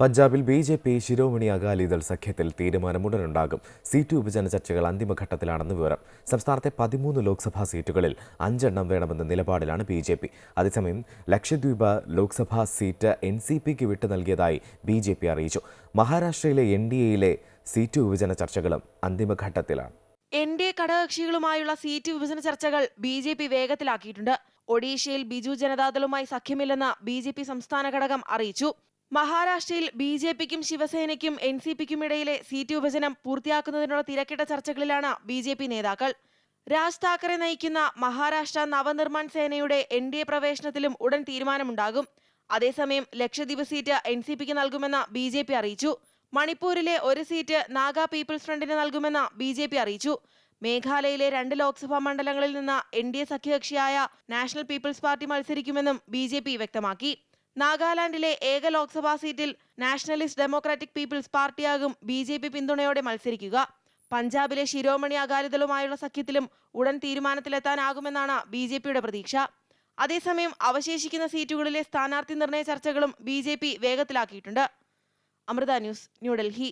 പഞ്ചാബിൽ B J P Shiromani Akali Dal തീരുമാനമുടനുണ്ടാകും. Seat വിഭജന ചർച്ചകൾ അന്തിമഘട്ടത്തിലാണെന്ന് വിവരം. സംസ്ഥാനത്തെ പതിമൂന്ന് ലോക്സഭാ സീറ്റുകളിൽ അഞ്ചെണ്ണം വേണമെന്ന നിലപാടിലാണ് ബി ജെ പി. അതേസമയം Lakshadweep Lok Sabha seat N C പിക്ക് വിട്ടു നൽകിയതായി ബി ജെ പി അറിയിച്ചു. മഹാരാഷ്ട്രയിലെ എൻ ഡി എയിലെ സീറ്റ് വിഭജന ചർച്ചകളും അന്തിമഘട്ടത്തിലാണ്. എൻ ഡി എ ഘടകകക്ഷികളുമായുള്ള സീറ്റ് വിഭജന ചർച്ചകൾ ബി ജെ പി വേഗത്തിലാക്കിയിട്ടുണ്ട്. ഒഡീഷയിൽ ബിജു ജനതാദളുമായി സഖ്യമില്ലെന്ന് ബി ജെ പി സംസ്ഥാന ഘടകം അറിയിച്ചു. മഹാരാഷ്ട്രയിൽ ബി ജെ പിക്കും ശിവസേനയ്ക്കും എൻ സി പിക്കും ഇടയിലെ സീറ്റ് വിഭജനം പൂർത്തിയാക്കുന്നതിനുള്ള തിരക്കിട്ട ചർച്ചകളിലാണ് ബി ജെ പി നേതാക്കൾ. രാജ് താക്കറെ നയിക്കുന്ന മഹാരാഷ്ട്ര നവനിർമ്മാൺ സേനയുടെ എൻ ഡി എ പ്രവേശനത്തിലും ഉടൻ തീരുമാനമുണ്ടാകും. അതേസമയം ലക്ഷദ്വീപ് സീറ്റ് എൻ സി പിക്ക് നൽകുമെന്ന് ബി ജെ പി അറിയിച്ചു. മണിപ്പൂരിലെ ഒരു സീറ്റ് നാഗ പീപ്പിൾസ് ഫ്രണ്ടിന് നൽകുമെന്ന് ബി ജെ പി അറിയിച്ചു. മേഘാലയയിലെ രണ്ട് ലോക്സഭാ മണ്ഡലങ്ങളിൽ നിന്ന് എൻ ഡി എ സഖ്യകക്ഷിയായ നാഷണൽ പീപ്പിൾസ് പാർട്ടി മത്സരിക്കുമെന്നും ബി ജെ പി വ്യക്തമാക്കി. നാഗാലാൻഡിലെ ഏക ലോക്സഭാ സീറ്റിൽ നാഷണലിസ്റ്റ് ഡെമോക്രാറ്റിക് പീപ്പിൾസ് പാർട്ടിയാകും ബി ജെ പി പിന്തുണയോടെ മത്സരിക്കുക. പഞ്ചാബിലെ ശിരോമണി അകാലിദളുമായുള്ള സഖ്യത്തിലും ഉടൻ തീരുമാനത്തിലെത്താനാകുമെന്നാണ് ബി ജെ പിയുടെ പ്രതീക്ഷ. അതേസമയം അവശേഷിക്കുന്ന സീറ്റുകളിലെ സ്ഥാനാർത്ഥി നിർണയ ചർച്ചകളും ബി ജെ പി വേഗത്തിലാക്കിയിട്ടുണ്ട്. അമൃത ന്യൂസ് ന്യൂഡൽഹി